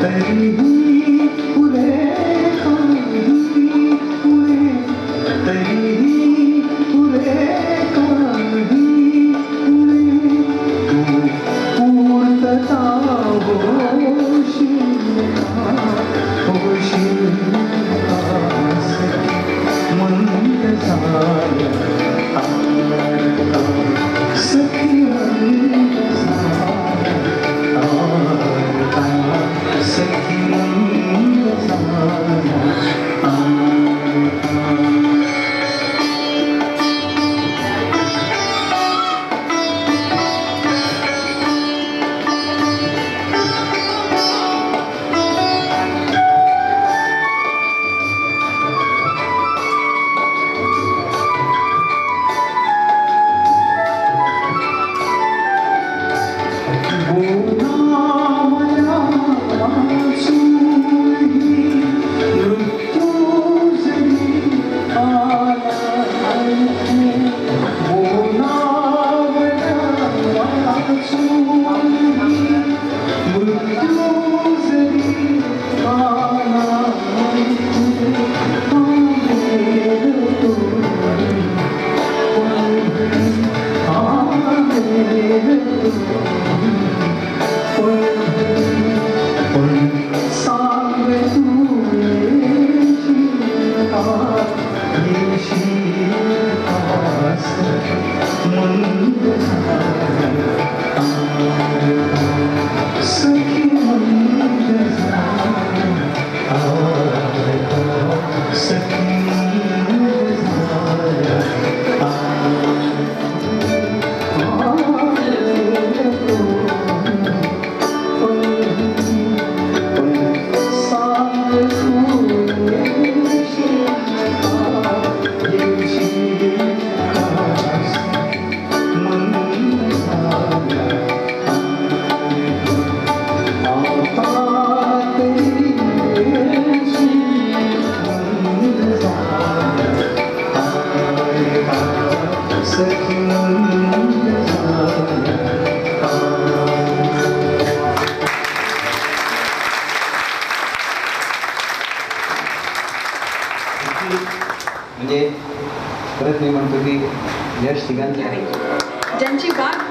Baby,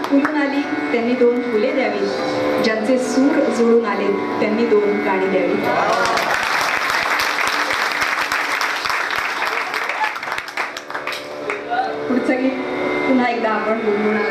फुलून आली त्यांनी दोन फुले द्यावी. ज्यांचे सूर जुळून आले त्यांनी दोन गाणी द्यावी. पुन्हा एकदा आपण गुणगुणा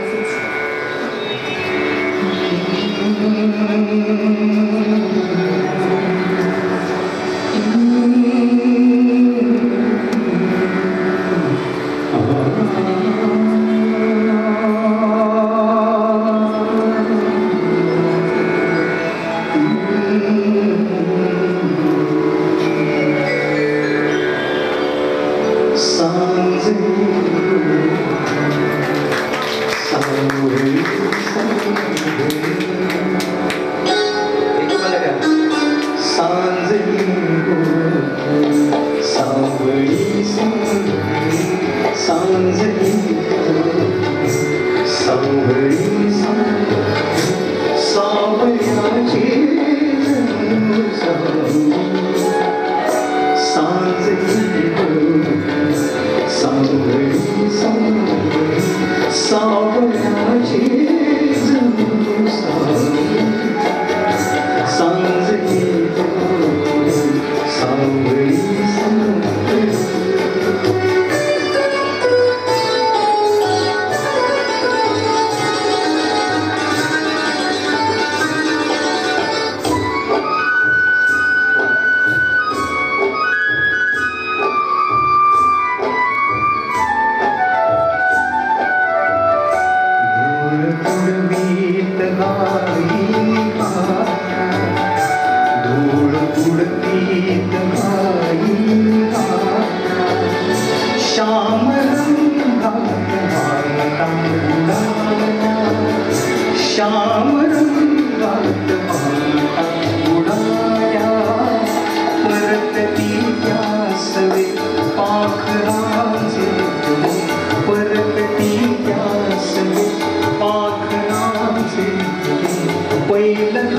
you.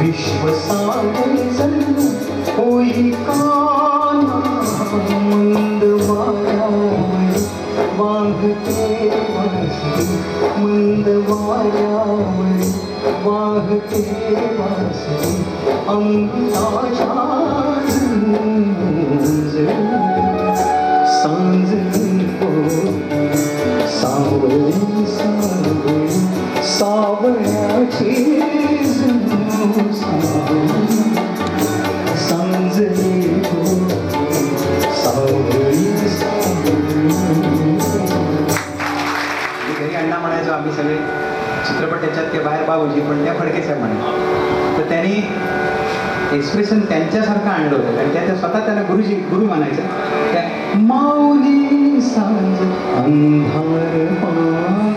विश्व सारे जण होई काना മനസ്സിൽ മുണ്ട് വായാവ് വാഹത്തെ മനസ്സിൽ സാവണി സാവണി സാവണി सगळे चित्रपट त्याच्यात ते बाहेर बाबूजी पण त्या फडकेच्या साहेबांनी तर त्यांनी एक्सप्रेशन त्यांच्यासारखं आणलं होतं. आणि त्या स्वतः त्यांना गुरुजी गुरु म्हणायचं त्या माऊली सांज अंधार पान.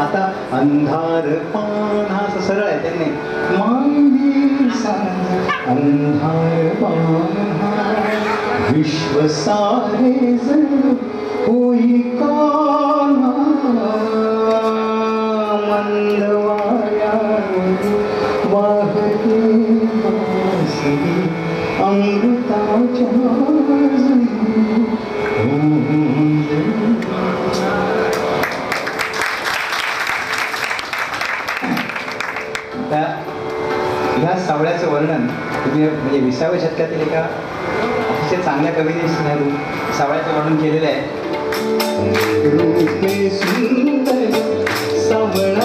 आता अंधार पान हा असं सरळ आहे त्यांनी. माऊली सांज अंधार पान विश्व सारे जण होई का ह्या सावळ्याचं वर्णन तुम्ही म्हणजे विसाव्या शतकातील एका अतिशय चांगल्या कवीने सावळ्याचं वर्णन केलेलं आहे. रूपे सावळा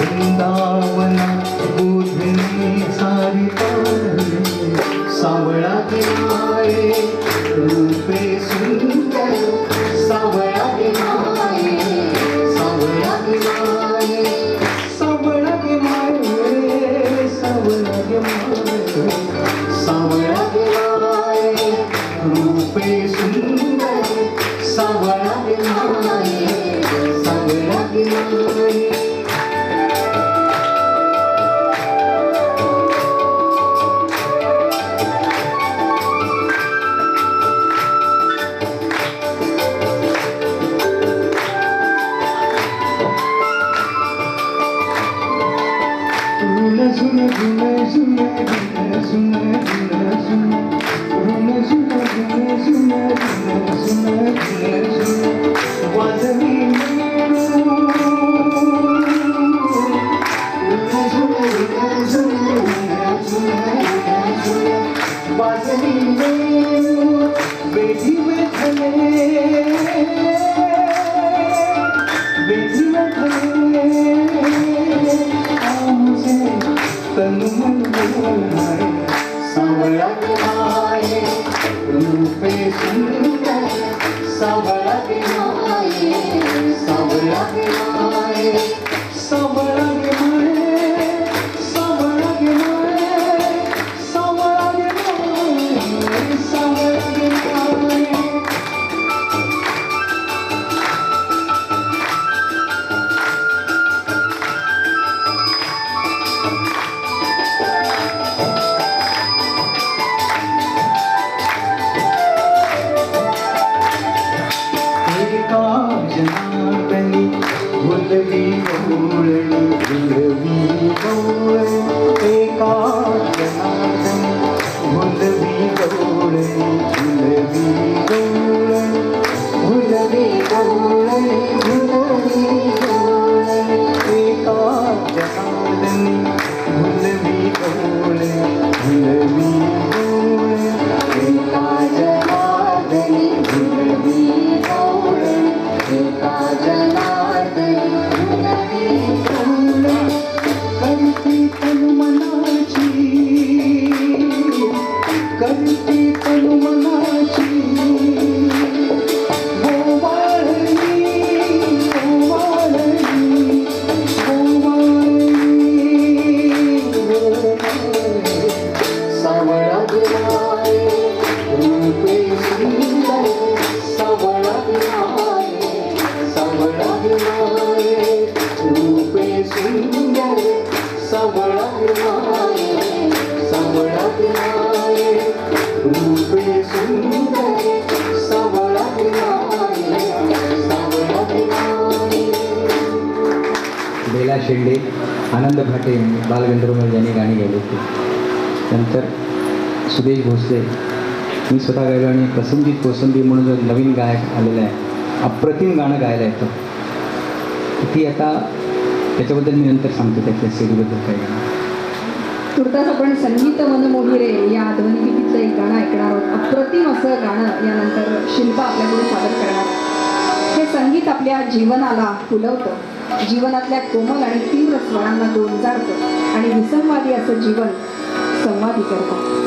वृंदावना सावळा गे सावळा माये शेंडे आनंद भाटे बालगंधर्व यांनी गाणी गायली होती. नंतर सुदेश भोसले मी स्वतः गायलो आणि प्रसंजित कोसंबी म्हणून जो नवीन गायक आलेला आहे अप्रतिम गाणं गायला येतं. ती आता त्याच्याबद्दल मी नंतर सांगतो त्याच्या सीडीबद्दल काय गाणं तुर्तास आपण संगीत मनमोही रे या ध्वनिफितीचं एक गाणं ऐकणार आहोत. अप्रतिम असं गाणं यानंतर शिल्पा आपल्याकडून सादर करणार. हे संगीत आपल्या जीवनाला फुलवतं. जीवनातल्या कोमल आणि तीव्र स्वरांना गोंजारतं आणि विसंवादी असं जीवन संवादी करतं.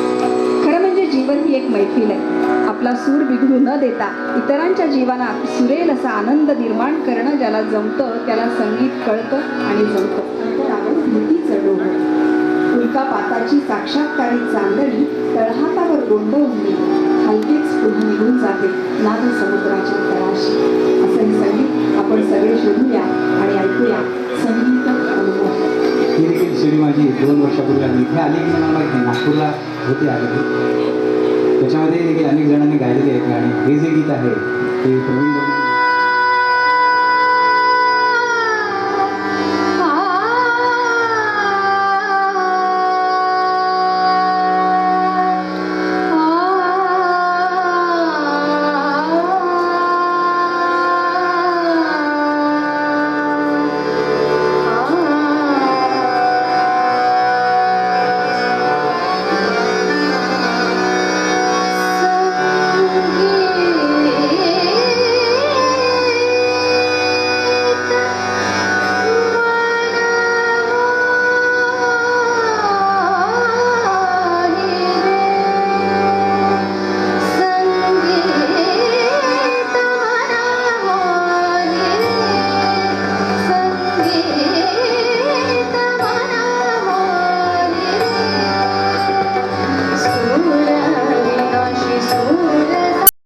खरं म्हणजे जीवन ही एक मैफिल आहे. आपला सूर बिघडू न देता इतरांच्या जीवनात सुरेल असा आनंद निर्माण करणं ज्याला जमतं त्याला संगीत कळतं आणि जमतं. स्मृतीचं डोहं उल्का पाताची साक्षात्कारी चांदणी तळहातावर गोंडवून हलकेच पुढे निघून जाते नाद समुद्राच्या तळाशी असं संगीत आपण सगळे शोधूया आणि ऐकूया. संगीत अनुभव. ही देखील माझी दोन वर्षापूर्वी आली. इथे आली की मला माहिती नागपूरला होती आलेली त्याच्यामध्ये देखील अनेक जणांनी गायलेली आहेत गाणी हे जे गीत आहे ते प्रवीण